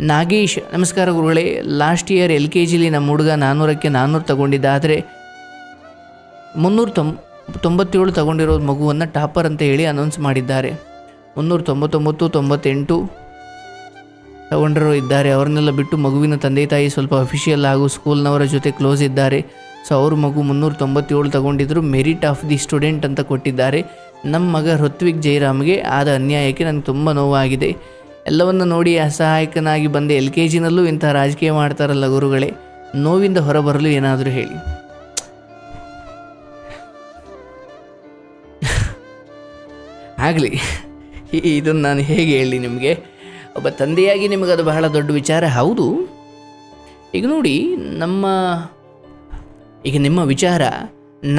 ನಾಗೇಶ್, ನಮಸ್ಕಾರ ಗುರುಗಳೇ. Last year L K ಜಿಲಿ ನಮ್ಮ ಹುಡುಗ ನಾನ್ನೂರಕ್ಕೆ ನಾನ್ನೂರು ತಗೊಂಡಿದ್ದ. ಆದರೆ ಮುನ್ನೂರ ತೊಂಬ ತೊಂಬತ್ತೇಳು ತಗೊಂಡಿರೋ ಮಗುವನ್ನು ಟಾಪರ್ ಅಂತ ಹೇಳಿ ಅನೌನ್ಸ್ ಮಾಡಿದ್ದಾರೆ. ಮುನ್ನೂರ ತೊಂಬತ್ತೊಂಬತ್ತು ತೊಂಬತ್ತೆಂಟು ತಗೊಂಡಿರೋ ಇದ್ದಾರೆ. ಅವ್ರನ್ನೆಲ್ಲ ಬಿಟ್ಟು ಮಗುವಿನ ತಂದೆ ತಾಯಿ ಸ್ವಲ್ಪ ಅಫಿಷಿಯಲ್ ಹಾಗೂ ಸ್ಕೂಲ್ನವರ ಜೊತೆ ಕ್ಲೋಸ್ ಇದ್ದಾರೆ. ಸೊ ಅವ್ರ ಮಗು ಮುನ್ನೂರ ತೊಂಬತ್ತೇಳು ತಗೊಂಡಿದ್ರು. ಮೆರಿಟ್ ಆಫ್ ದಿ ಸ್ಟೂಡೆಂಟ್ ಅಂತ ಕೊಟ್ಟಿದ್ದಾರೆ. ನಮ್ಮ ಮಗ ಋತ್ವಿಕ್ ಜೈರಾಮ್ಗೆ ಆದ ಅನ್ಯಾಯಕ್ಕೆ ನನಗೆ ತುಂಬ ನೋವಾಗಿದೆ. ಎಲ್ಲವನ್ನು ನೋಡಿ ಅಸಹಾಯಕನಾಗಿ ಬಂದೆ ಎಲ್ ಕೆ ಜಿನಲ್ಲೂ ಇಂಥ ರಾಜಕೀಯ ಮಾಡ್ತಾರಲ್ಲ ಗುರುಗಳೇ, ನೋವಿಂದ ಹೊರಬರಲು ಏನಾದರೂ ಹೇಳಿ. ಆಗಲಿ ಇದನ್ನು ನಾನು ಹೇಗೆ ಹೇಳಿ ನಿಮಗೆ? ಒಬ್ಬ ತಂದೆಯಾಗಿ ನಿಮಗದು ಬಹಳ ದೊಡ್ಡ ವಿಚಾರ, ಹೌದು. ಈಗ ನೋಡಿ, ನಮ್ಮ, ಈಗ ನಿಮ್ಮ ವಿಚಾರ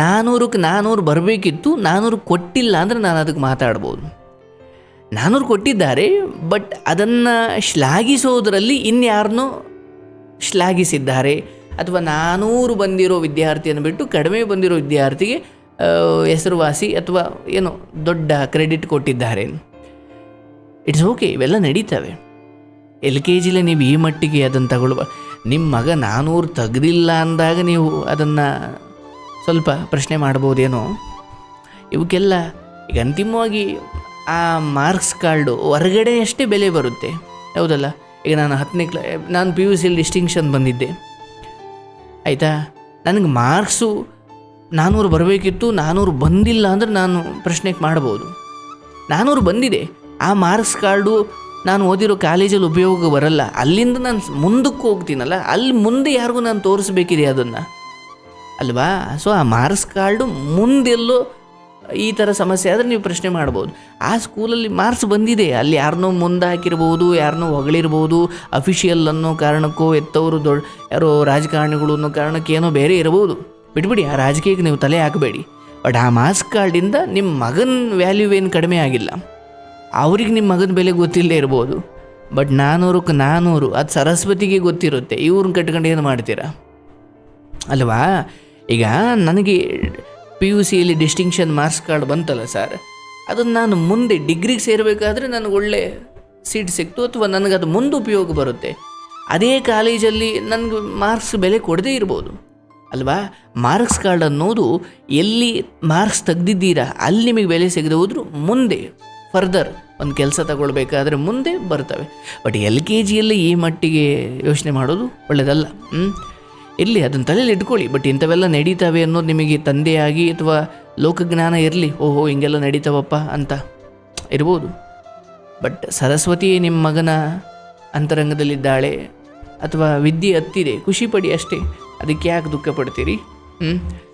ನಾನ್ನೂರಕ್ಕೆ ನಾನ್ನೂರು ಬರಬೇಕಿತ್ತು ನಾನ್ನೂರು ಕೊಟ್ಟಿಲ್ಲ ಅಂದರೆ ನಾನು ಅದಕ್ಕೆ ಮಾತಾಡ್ಬೋದು. ನಾನ್ನೂರು ಕೊಟ್ಟಿದ್ದಾರೆ ಬಟ್ ಅದನ್ನು ಶ್ಲಾಘಿಸೋದರಲ್ಲಿ ಇನ್ಯಾರನ್ನೋ ಶ್ಲಾಘಿಸಿದ್ದಾರೆ. ಅಥವಾ ನಾನೂರು ಬಂದಿರೋ ವಿದ್ಯಾರ್ಥಿಯನ್ನು ಬಿಟ್ಟು ಕಡಿಮೆ ಬಂದಿರೋ ವಿದ್ಯಾರ್ಥಿಗೆ ಹೆಸರುವಾಸಿ ಅಥವಾ ಏನೋ ದೊಡ್ಡ ಕ್ರೆಡಿಟ್ ಕೊಟ್ಟಿದ್ದಾರೆ. ಇಟ್ಸ್ ಓಕೆ ಇವೆಲ್ಲ ನಡೀತವೆ. ಎಲ್ ಕೆ ಜಿಲೇ ನೀವು ಈ ಮಟ್ಟಿಗೆ ಅದನ್ನು ತಗೊಳ್ಬ ನಿಮ್ಮ ಮಗ ನಾನೂರು ತೆಗ್ದಿಲ್ಲ ಅಂದಾಗ ನೀವು ಅದನ್ನು ಸ್ವಲ್ಪ ಪ್ರಶ್ನೆ ಮಾಡ್ಬೋದೇನೋ? ಇವಕ್ಕೆಲ್ಲ ಈಗ ಅಂತಿಮವಾಗಿ ಆ ಮಾರ್ಕ್ಸ್ ಕಾರ್ಡು ಹೊರಗಡೆ ಅಷ್ಟೇ ಬೆಲೆ ಬರುತ್ತೆ. ಹೌದಲ್ಲ? ಈಗ ನಾನು ಹತ್ತನೇ ಕ್ಲಾ ನಾನು ಪಿ ಯು ಸಿಲಿ ಡಿಸ್ಟಿಂಕ್ಷನ್ ಬಂದಿದ್ದೆ. ಆಯಿತಾ? ನನಗೆ ಮಾರ್ಕ್ಸು ನಾನ್ನೂರು ಬರಬೇಕಿತ್ತು ನಾನ್ನೂರು ಬಂದಿಲ್ಲ ಅಂದರೆ ನಾನು ಪ್ರಶ್ನೆಗೆ ಮಾಡ್ಬೋದು. ನಾನ್ನೂರು ಬಂದಿದೆ. ಆ ಮಾರ್ಕ್ಸ್ ಕಾರ್ಡು ನಾನು ಓದಿರೋ ಕಾಲೇಜಲ್ಲಿ ಉಪಯೋಗ ಬರಲ್ಲ. ಅಲ್ಲಿಂದ ನಾನು ಮುಂದಕ್ಕೆ ಹೋಗ್ತೀನಲ್ಲ, ಅಲ್ಲಿ ಮುಂದೆ ಯಾರಿಗೂ ನಾನು ತೋರಿಸ್ಬೇಕಿದೆ ಅದನ್ನು. ಅಲ್ವಾ? ಸೊ ಆ ಮಾರ್ಕ್ಸ್ ಕಾರ್ಡು ಮುಂದೆಲ್ಲೋ ಈ ಥರ ಸಮಸ್ಯೆ ಆದರೆ ನೀವು ಪ್ರಶ್ನೆ ಮಾಡ್ಬೋದು. ಆ ಸ್ಕೂಲಲ್ಲಿ ಮಾರ್ಕ್ಸ್ ಬಂದಿದೆ. ಅಲ್ಲಿ ಯಾರನ್ನೋ ಮುಂದೆ ಹಾಕಿರ್ಬೋದು ಯಾರನ್ನೋ ಹೊಗಳಿರ್ಬೋದು, ಅಫಿಷಿಯಲ್ ಅನ್ನೋ ಕಾರಣಕ್ಕೋ ಎತ್ತವರು ದೊಡ್ಡ ಯಾರೋ ರಾಜಕಾರಣಿಗಳು ಅನ್ನೋ ಕಾರಣಕ್ಕೆ ಏನೋ ಬೇರೆ ಇರ್ಬೋದು ಬಿಟ್ಬಿಡಿ ಆ ರಾಜಕೀಯಕ್ಕೆ ನೀವು ತಲೆ ಹಾಕಬೇಡಿ. ಬಟ್ ಆ ಮಾಸ್ಕ್ ಕಾರ್ಡಿಂದ ನಿಮ್ಮ ಮಗನ ವ್ಯಾಲ್ಯೂ ಏನು ಕಡಿಮೆ ಆಗಿಲ್ಲ. ಅವ್ರಿಗೆ ನಿಮ್ಮ ಮಗನ ಬೆಲೆ ಗೊತ್ತಿಲ್ಲದೆ ಇರ್ಬೋದು. ಬಟ್ ನಾನ್ನೂರಕ್ಕೆ ನಾನ್ನೂರು ಅದು ಸರಸ್ವತಿಗೆ ಗೊತ್ತಿರುತ್ತೆ. ಇವ್ರನ್ನ ಕಟ್ಕೊಂಡು ಏನು ಮಾಡ್ತೀರಾ? ಅಲ್ವಾ? ಈಗ ನನಗೆ ಪಿ ಯು ಸಿಯಲ್ಲಿ ಡಿಸ್ಟಿಂಕ್ಷನ್ ಮಾರ್ಕ್ಸ್ ಕಾರ್ಡ್ ಬಂತಲ್ಲ ಸರ್ ಅದನ್ನು ನಾನು ಮುಂದೆ ಡಿಗ್ರಿಗೆ ಸೇರಬೇಕಾದ್ರೆ ನನಗೆ ಒಳ್ಳೆ ಸೀಟ್ ಸಿಕ್ತು, ಅಥವಾ ಅದು ಮುಂದೆ ಉಪಯೋಗ ಬರುತ್ತೆ. ಅದೇ ಕಾಲೇಜಲ್ಲಿ ನನಗೆ ಮಾರ್ಕ್ಸ್ ಬೆಲೆ ಕೊಡದೇ ಇರ್ಬೋದು. ಅಲ್ವಾ? ಮಾರ್ಕ್ಸ್ ಕಾರ್ಡ್ ಅನ್ನೋದು ಎಲ್ಲಿ ಮಾರ್ಕ್ಸ್ ತೆಗ್ದಿದ್ದೀರಾ, ಅಲ್ಲಿ ನಿಮಗೆ ಬೆಲೆ ಸಿಗದೆ ಹೋದರೂ ಮುಂದೆ ಫರ್ದರ್ ಒಂದು ಕೆಲಸ ತಗೊಳ್ಬೇಕಾದ್ರೆ ಮುಂದೆ ಬರ್ತವೆ. ಬಟ್ ಎಲ್ ಕೆ ಜಿಯಲ್ಲಿ ಈ ಮಟ್ಟಿಗೆ ಯೋಚನೆ ಮಾಡೋದು ಒಳ್ಳೆಯದಲ್ಲ ಹ್ಞೂ ಇರಲಿ, ಅದನ್ನು ತಲೆಯಲ್ಲಿ ಇಟ್ಕೊಳ್ಳಿ. ಬಟ್ ಇಂಥವೆಲ್ಲ ನಡೀತಾವೆ ಅನ್ನೋದು ನಿಮಗೆ ತಂದೆಯಾಗಿ ಅಥವಾ ಲೋಕಜ್ಞಾನ ಇರಲಿ. ಓಹೋ, ಹಿಂಗೆಲ್ಲ ನಡೀತಾವಪ್ಪ ಅಂತ ಇರ್ಬೋದು. ಬಟ್ ಸರಸ್ವತಿ ನಿಮ್ಮ ಮಗನ ಅಂತರಂಗದಲ್ಲಿದ್ದಾಳೆ ಅಥವಾ ವಿದ್ಯೆ ಹತ್ತಿದೆ, ಖುಷಿ ಪಡಿ ಅಷ್ಟೇ. ಅದಕ್ಕೆ ಯಾಕೆ ದುಃಖ ಪಡ್ತೀರಿ ಹ್ಞೂ